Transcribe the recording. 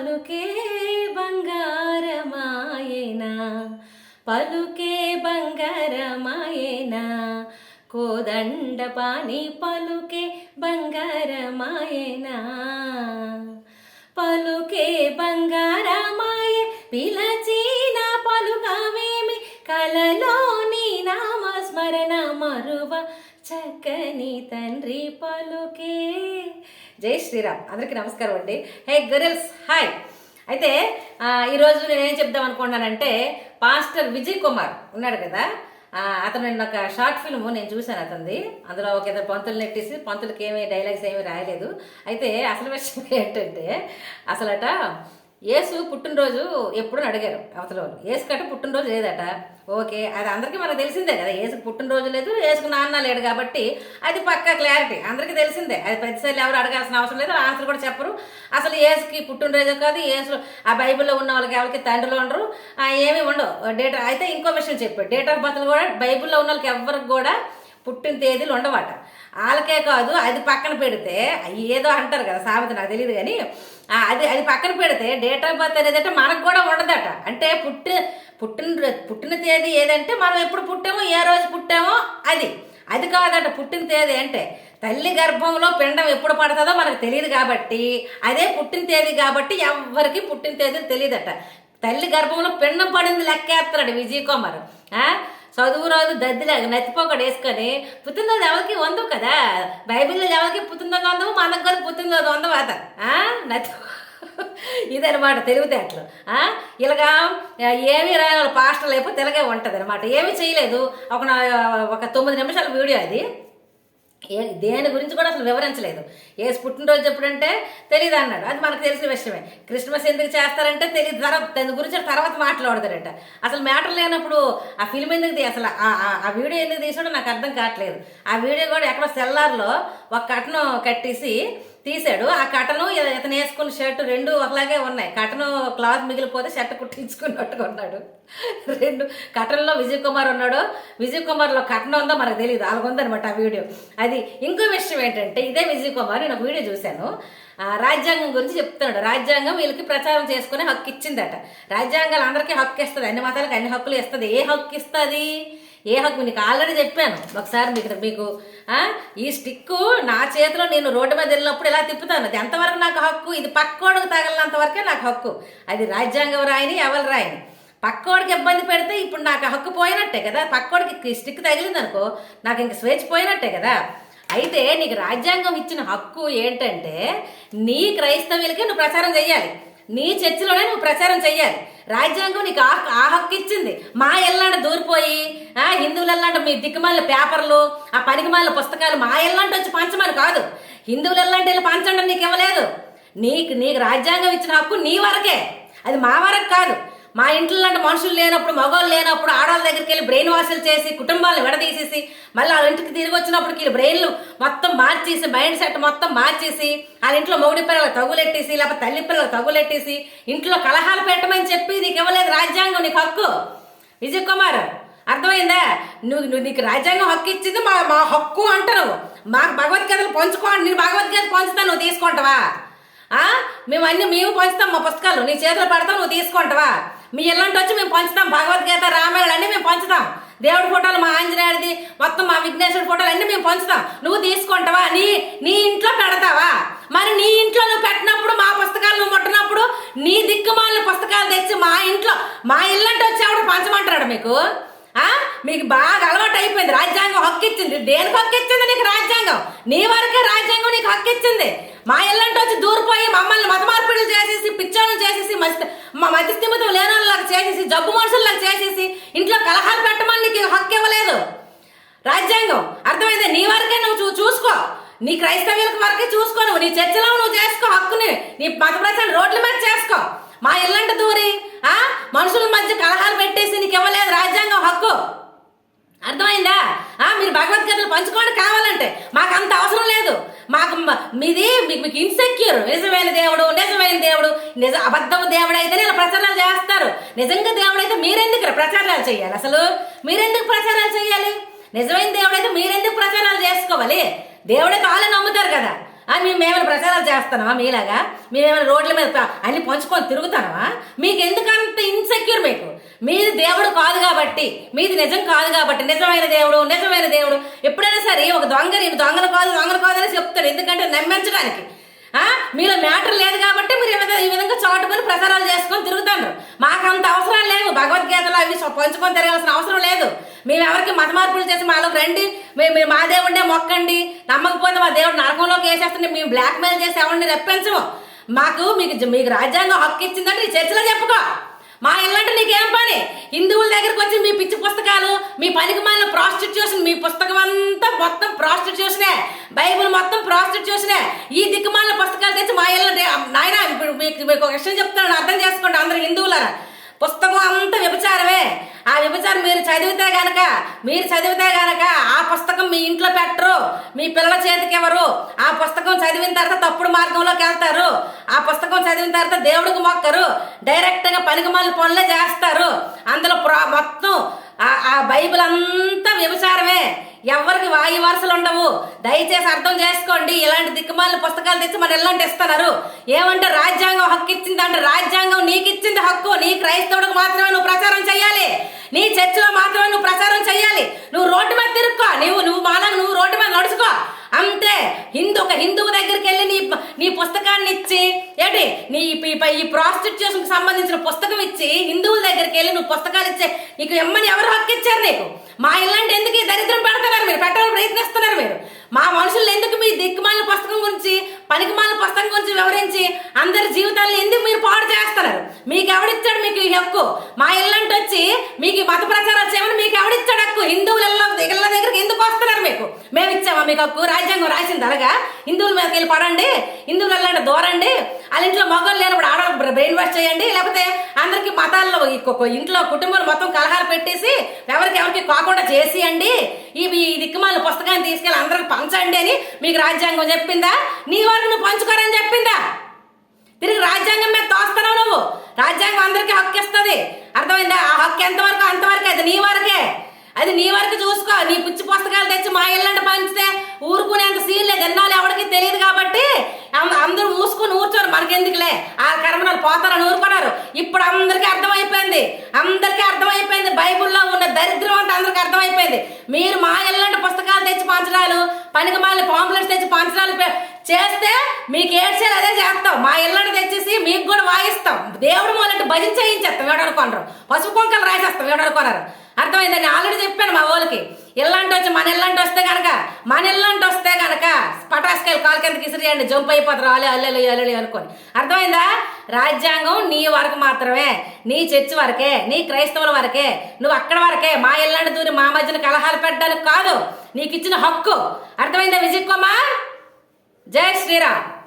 పలుకే బంగారమాయనా? పలుకే బంగారమాయనా? కోదండ పాని పలుకే బంగారమాయనా? పలుకే బంగారమాయ పిలచిన పలుకవేమి? కలలోని నామస్మరణ మరువ చక్కని తండ్రి పలుకే జై శ్రీరామ్. అందరికీ నమస్కారం అండి. Hey girls hi. అయితే ఈరోజు నేను ఏం చెప్దాం అనుకున్నానంటే పాస్టర్ విజయ్ కుమార్ ఉన్నాడు కదా? అతను నిన్న ఒక షార్ట్ ఫిల్మ్ నేను చూశాను అతనిది. అందులో ఒక ఇద్దరు పంతులు నెట్టేసి పంతులకి ఏమీ డైలాగ్స్ ఏమీ రాయలేదు. అయితే అసలు విషయం ఏంటంటే అసలట యేసు పుట్టినరోజు ఎప్పుడు అడిగారు అవతల వాళ్ళు. ఏసు కట్ట పుట్టినరోజు లేదట. ఓకే అది అందరికీ మనకు తెలిసిందే కదా. ఏసు పుట్టినరోజు లేదు ఏసుకు నాన్న లేడు కాబట్టి అది పక్కా క్లారిటీ అందరికీ తెలిసిందే. అది ప్రతిసారి ఎవరు అడగాల్సిన అవసరం లేదు ఆన్సర్ కూడా చెప్పరు. అసలు ఏసుకి పుట్టినరోజు కాదు ఏసు ఆ బైబిల్లో ఉన్న వాళ్ళకి ఎవరికి తండ్రులు ఉండరు ఏమీ ఉండవు. డేట్ అయితే ఇంకో విషయం చెప్పాడు. డేట్ ఆఫ్ బర్త్లు కూడా బైబిల్లో ఉన్న వాళ్ళకి ఎవరికి కూడా పుట్టిన తేదీలు ఉండవట. వాళ్ళకే కాదు అది పక్కన పెడితే ఏదో అంటారు కదా సామెత నాకు తెలియదు కానీ అది అది పక్కన పెడితే డేట్ ఆఫ్ బర్త్ అనేదంటే అంటే మనకు కూడా ఉండదట. అంటే పుట్టి పుట్టిన పుట్టిన తేదీ ఏదంటే మనం ఎప్పుడు పుట్టామో ఏ రోజు పుట్టామో అది. అది కాదట పుట్టిన తేదీ అంటే తల్లి గర్భంలో పిండం ఎప్పుడు పడుతుందో మనకు తెలియదు కాబట్టి అదే పుట్టిన తేదీ కాబట్టి ఎవరికి పుట్టిన తేదీ తెలియదట. తల్లి గర్భంలో పిండం పడింది లెక్కేస్తాడు విజయ్ కుమార్ ఆ? చదువు రోజు దద్దిలాగా నత్తిపోకడు వేసుకొని పుట్టినరోజు ఎవరికి వందవు కదా? బైబిల్లో ఎవరికి పుట్టినరోజు వందవు? మనకు కూడా పుట్టినరోజు వందవు అత నత్తి ఇదనమాట తెలివితేటలు. ఆ? ఇలాగా ఏమీ రాయాలి పాస్టర్ లేకపోతే ఇలాగే ఉంటుంది అనమాట ఏమీ చేయలేదు. ఒక ఒక తొమ్మిది నిమిషాల వీడియో అది. ఏ దేని గురించి కూడా అసలు వివరించలేదు. ఏ పుట్టినరోజు ఎప్పుడంటే తెలియదు అన్నాడు. అది మనకు తెలిసిన విషయమే. క్రిస్మస్ ఎందుకు చేస్తారంటే తెలియదు తర్వాత దాని గురించి తర్వాత మాట్లాడతారట అసలు మ్యాటర్ లేనప్పుడు ఆ ఫిల్మ్ ఎందుకు తీ- అసలు ఆ- ఆ- వీడియో ఎందుకు తీసాడో నాకు అర్థం కావట్లేదు. ఆ వీడియో కూడా ఎక్కడో సెల్లార్లో ఒక కట్నం కట్టేసి తీశాడు. ఆ కటను ఇతను వేసుకున్న షర్ట్ రెండు ఒకలాగే ఉన్నాయి. కటను క్లాత్ మిగిలిపోతే షర్ట్ కుట్టించుకున్నట్టుగా ఉన్నాడు రెండు కటన్లో విజయ్ కుమార్ ఉన్నాడు విజయ్ కుమార్లో కటన్ ఉందో మనకు తెలియదు అలాగుందనమాట ఆ వీడియో. అది ఇంకో విషయం ఏంటంటే ఇదే విజయ్ కుమార్ నేను ఒక వీడియో చూశాను. ఆ, రాజ్యాంగం గురించి చెప్తున్నాడు. రాజ్యాంగం వీళ్ళకి ప్రచారం చేసుకునే హక్కు ఇచ్చిందట. రాజ్యాంగాలు అందరికీ హక్కు ఇస్తుంది. అన్ని మతాలకు అన్ని హక్కులు ఇస్తుంది. ఏ హక్కు ఇస్తుంది? ఏ హక్కు? నీకు ఆల్రెడీ చెప్పాను. ఒకసారి మీకు మీకు ఈ స్టిక్ నా చేతిలో నేను రోడ్డు మీద వెళ్ళినప్పుడు ఇలా తిప్పుతాను? అది ఎంతవరకు నాకు హక్కు? ఇది పక్కోడికి తగలినంత వరకే నాకు హక్కు. అది రాజ్యాంగం రాయని ఎవరు రాయని. పక్కోడికి ఇబ్బంది పెడితే ఇప్పుడు నాకు ఆ హక్కు పోయినట్టే కదా. పక్కోడికి స్టిక్ తగిలిందనుకో నాకు ఇంక స్వేచ్ఛ పోయినట్టే కదా. అయితే నీకు రాజ్యాంగం ఇచ్చిన హక్కు ఏంటంటే నీ క్రైస్తవులకే నువ్వు ప్రచారం చేయాలి నీ చర్చిలోనే నువ్వు ప్రచారం చెయ్యాలి. రాజ్యాంగం నీకు ఆ ఆ హక్కు ఇచ్చింది. మా ఎల్లాంటి దూరిపోయి ఆ మీ దిక్కుమాల పేపర్లు ఆ పనికిమాల పుస్తకాలు మా ఎల్లాంటి వచ్చి పంచమని కాదు. హిందువులు ఎల్లాంటి వెళ్ళి పంచండి నీకు ఇవ్వలేదు. నీకు నీకు రాజ్యాంగం ఇచ్చిన హక్కు నీ వరకే. అది మా వరకు కాదు. మా ఇంట్లో లాంటి మనుషులు లేనప్పుడు మగవాళ్ళు లేనప్పుడు ఆడవాళ్ళ దగ్గరికి వెళ్ళి బ్రెయిన్ వాషులు చేసి కుటుంబాలను విడదీసేసి మళ్ళీ వాళ్ళ ఇంటికి తిరిగి వచ్చినప్పుడు వీళ్ళు బ్రెయిన్లు మొత్తం మార్చేసి మైండ్ సెట్ మొత్తం మార్చేసి వాళ్ళ ఇంట్లో మొగుడి పిల్లలు తగులెట్టేసి లేకపోతే తల్లి పిల్లలు తగులెట్టేసి ఇంట్లో కలహాలు పెట్టమని చెప్పి నీకు ఇవ్వలేదు రాజ్యాంగం నీకు హక్కు. విజయ్ కుమార్ అర్థమైందా? నువ్వు నువ్వు నీకు రాజ్యాంగం హక్కు ఇచ్చింది మా మా హక్కు అంటారు. మాకు భగవద్గీతలు పంచుకో నేను భగవద్గీత పంచుతాను నువ్వు తీసుకుంటావా? మేము అన్ని మేము పంచుతాం మా పుస్తకాలు నీ చేతిలో పెడతాం నువ్వు తీసుకుంటావా? మీ ఇల్లంటి వచ్చి మేము పంచుతాం. భగవద్గీత రామాయణం అన్నీ మేము పంచుతాం. దేవుడి ఫోటోలు మా ఆంజనేయుడిది మొత్తం మా విఘ్నేశ్వర ఫోటోలు అన్నీ మేము పంచుతాం. నువ్వు తీసుకుంటావా? నీ నీ ఇంట్లో పెడతావా? మరి నీ ఇంట్లో నువ్వు పెట్టినప్పుడు మా పుస్తకాలు నువ్వు ముట్టినప్పుడు నీ దిక్కుమాలిన పుస్తకాలు తెచ్చి మా ఇంట్లో మా ఇల్లంటి వచ్చి ఆవిడ పంచమంటాడు మీకు? మీకు బాగా అలవాటు అయిపోయింది. రాజ్యాంగం హక్కు ఇచ్చింది. దేనికి హక్కు ఇచ్చింది నీకు రాజ్యాంగం? నీ వరకే రాజ్యాంగం నీకు హక్కు ఇచ్చింది. మా ఇల్లంటే వచ్చి దూరిపోయి మమ్మల్ని మత మార్పిడులు చేసేసి పిచ్చోళ్ళు చేసేసి మస్తి మా మధ్య స్థిమితం లేనోళ్ళకి చేసేసి జబ్బు మనుషులకు చేసేసి ఇంట్లో కలహాలు పెట్టమని నీకు హక్కు ఇవ్వలేదు. రాజ్యాంగం. అర్థమైంది? నీ వరకే నువ్వు చూ చూసుకో. నీ క్రైస్తవులకు వరకే చూసుకో నువ్వు. నీ చర్చలో నువ్వు చేసుకో హక్కుని. నీ మత ప్రచారం రోడ్ల మీద చేసుకో. మా ఇల్లంట దూరి ఆ? మనుషుల మధ్య కలహాలు పెట్టేసి నీకు ఇవ్వలేదు రాజ్యాంగం హక్కు. అర్థమైందా? ఆ, మీరు భగవద్గీతలు పంచుకోండి కావాలంటే. మాకు అంత అవసరం లేదు. మాకు మీది మీకు మీకు ఇన్సెక్యూర్ నిజమైన దేవుడు నిజమైన దేవుడు నిజ అబద్ధము దేవుడు నేను ఇలా ప్రచారాలు చేస్తారు. నిజంగా దేవుడు అయితే మీరెందుకు ప్రచారాలు చేయాలి? అసలు మీరెందుకు ప్రచారాలు చేయాలి? నిజమైన దేవుడు అయితే మీరెందుకు ప్రచారాలు చేసుకోవాలి? దేవుడే వాళ్ళని నమ్ముతారు కదా. మేము మేమైనా ప్రచారాలు చేస్తున్నావా మీలాగా? మేమేమైనా రోడ్ల మీద అన్ని పంచుకొని తిరుగుతానవా మీకు ఎందుకంత ఇన్సెక్యూర్ మీకు? మీది దేవుడు కాదు కాబట్టి మీది నిజం కాదు కాబట్టి నిజమైన దేవుడు నిజమైన దేవుడు. ఎప్పుడైనా సరే ఒక దొంగ నేను దొంగను కాదు దొంగను కాదు అని చెప్తాడు. ఎందుకంటే నమ్మించడానికి. మీలో మ్యాటర్ లేదు కాబట్టి మీరు ఈ విధంగా- విధంగా చాటుకొని ప్రచారాలు చేసుకొని తిరుగుతాను మాకు అంత అవసరం లేవు. భగవద్గీతలు అవి పంచుకొని తిరగాల్సిన అవసరం లేదు. మేము ఎవరికి మత మార్పులు చేసి మాలో రండి. మేము మా దేవుడినే మొక్కండి. నమ్మకపోతే మా దేవుడు నరకంలోకి వేసేస్తుంటే మేము బ్లాక్మెయిల్ చేసి ఎవరిని రెప్పించము. మాకు మీకు మీకు రాజ్యాంగం హక్కు ఇచ్చిందంటే ఈ చర్చలో చెప్పుకో. మా ఇల్లంటే నీకేం పని? హిందువుల దగ్గరికి వచ్చి మీ పిచ్చి పుస్తకాలు మీ పనికి మాలిన ప్రాస్టిట్యూషన్ మీ పుస్తకం అంతా మొత్తం ప్రాస్టిట్యూషనే బైబిల్ మొత్తం ప్రాస్టిట్యూషనే ఈ దిక్కుమాలిన పుస్తకాలు తెచ్చి మా ఇల్లు నాయన ఇప్పుడు మీకు మీకు ఒక విషయం చెప్తాను అర్థం చేసుకోండి అందరు హిందువులారా. పుస్తకం అంతా వ్యభిచారమే. చదివితే గనక మీరు చదివితే గనక ఆ పుస్తకం మీ ఇంట్లో పెట్టరు మీ పిల్లల చేతికి ఇవ్వరు. ఆ పుస్తకం చదివిన తర్వాత తప్పుడు మార్గంలోకి వెళ్తారు. ఆ పుస్తకం చదివిన తర్వాత దేవుడికి మొక్కరు. డైరెక్ట్గా పనికి మళ్ళీ పనులే చేస్తారు. అందులో ప్రా మొత్తం ఆ బైబిల్ అంతా వ్యభిచారమే. ఎవరికి వాయు వరుసలు ఉండవు. దయచేసి అర్థం చేసుకోండి. ఇలాంటి దిక్కుమాలిన పుస్తకాలు తెచ్చి మన ఇల్లంటే ఇస్తున్నారు. ఏమంటే రాజ్యాంగం హక్కు ఇచ్చింది అంటే రాజ్యాంగం నీకు ఇచ్చింది హక్కు. నీ క్రైస్తవుడికి మాత్రమే నువ్వు ప్రచారం చేయాలి నీ చర్చిలో మాత్రమే నువ్వు ప్రచారం చేయాలి నువ్వు రోడ్డు మీద తిరుక్కో. నువ్వు నువ్వు మాలాగా నువ్వు రోడ్డు మీద నడుచుకో. అంతే. హిందూ ఒక హిందువు దగ్గరికి వెళ్ళి నీ నీ పుస్తకాన్ని ఇచ్చి ఏంటి? నీ ఈ- ఈ- ప్రాస్టిట్యూషన్ సంబంధించిన పుస్తకం ఇచ్చి హిందువుల దగ్గరికి వెళ్ళి నువ్వు పుస్తకాలు ఇచ్చే నీకు ఎమ్మని ఎవరు హక్కు ఇచ్చారు నీకు? మా ఇల్లాంటి ఎందుకు ఈ దరిద్రం పెడుతున్నారు మీరు? పెట్టాలని ప్రయత్నిస్తున్నారు మీరు? మా మనుషులు ఎందుకు మీ దిక్కుమాల పుస్తకం గురించి పనికిమాల పుస్తకం గురించి వివరించి అందరి జీవితాలను ఎందుకు మీరు పాడు చేస్తున్నారు? మీకు ఎవడిచ్చాడు మీకు ఈ హక్కు? మా ఇల్లంటి వచ్చి మీకు మత ప్రచారాలు చేయమని మీకు ఎవడిచ్చాడు హక్కు? హిందువుల ఇళ్ళ దగ్గరికి ఎందుకు వస్తున్నారు మీకు? మేము మీకు హక్కు రాజ్యాంగం రాసింది అలాగా? హిందువుల మీదకి వెళ్ళి పడండి హిందువులు వెళ్ళండి దూరండి వాళ్ళ ఇంట్లో మగవాళ్ళు లేనప్పుడు ఆడవాళ్ళు బ్రెయిన్ వాష్ చేయండి లేకపోతే అందరికీ మతాల్లో ఇంట్లో కుటుంబాలు మొత్తం కలహాలు పెట్టేసి ఎవరికి ఎవరికి కాకుండా చేసియండి. ఇవి ఈ దిక్కుమాల పుస్తకాన్ని తీసుకెళ్ళి అందరికి పంచండి అని మీకు రాజ్యాంగం చెప్పిందా? నీ వరకు నువ్వు పంచుకోరని చెప్పిందా? తిరిగి రాజ్యాంగం మీద తోస్తున్నావు నువ్వు. రాజ్యాంగం అందరికీ హక్కు ఇస్తుంది. అర్థమైందా? ఆ హక్కు ఎంతవరకు అంతవరకే? అది నీ వరకే. అది నీ వరకు చూసుకో. నీ పిచ్చి పుస్తకాలు తెచ్చి మా ఇల్లంట పంచితే ఊరుకునేంత సీన్ లేదు. ఎన్నాళ్ళు ఎవరికి తెలియదు కాబట్టి అందరూ మూసుకుని ఊర్చోరు. మనకెందుకులే? ఆ కర్మనాలు పోతారని ఊరుకున్నారు. ఇప్పుడు అందరికీ అర్థమైపోయింది. అందరికీ అర్థమైపోయింది. బైబుల్లో ఉన్న దరిద్రం అంతా అందరికీ అర్థమైపోయింది. మీరు మా ఇల్లంట పుస్తకాలు తెచ్చి పంచడాలు పనికి మాలి పాంప్లెట్స్ తెచ్చి పంచడాలు చేస్తే మీకు ఏడ్చేది అదే చేస్తాం. మా ఇళ్ళని తెచ్చేసి మీకు కూడా వాయిస్తాం. దేవుడు మొదటి భజన చేయించేస్తాం. ఏడనుకోనరు పసుపు కొంకలు రాసేస్తాం. ఏడనుకోనరు అర్థమైందని ఆల్రెడీ చెప్పాను మా వాళ్ళకి. ఇల్లంటి వచ్చి మన ఇల్లంటి వస్తే కనుక మన ఇల్లంటి వస్తే కనుక పటాస్కాయలు కాలు కిందకి ఇసిరియండి జంప్ అయిపోతారు. అలే అల్లెలు అల్లెలు అనుకోని. అర్థమైందా? రాజ్యాంగం నీ వరకు మాత్రమే నీ చర్చి వరకే నీ క్రైస్తవుల వరకే నువ్వు అక్కడ వరకే మా ఇల్లంటి దూరి మా మధ్యన కలహాలు పెట్టడానికి కాదు నీకు ఇచ్చిన హక్కు. అర్థమైందా విజయ్ కుమార్ జై శ్రీరామ్.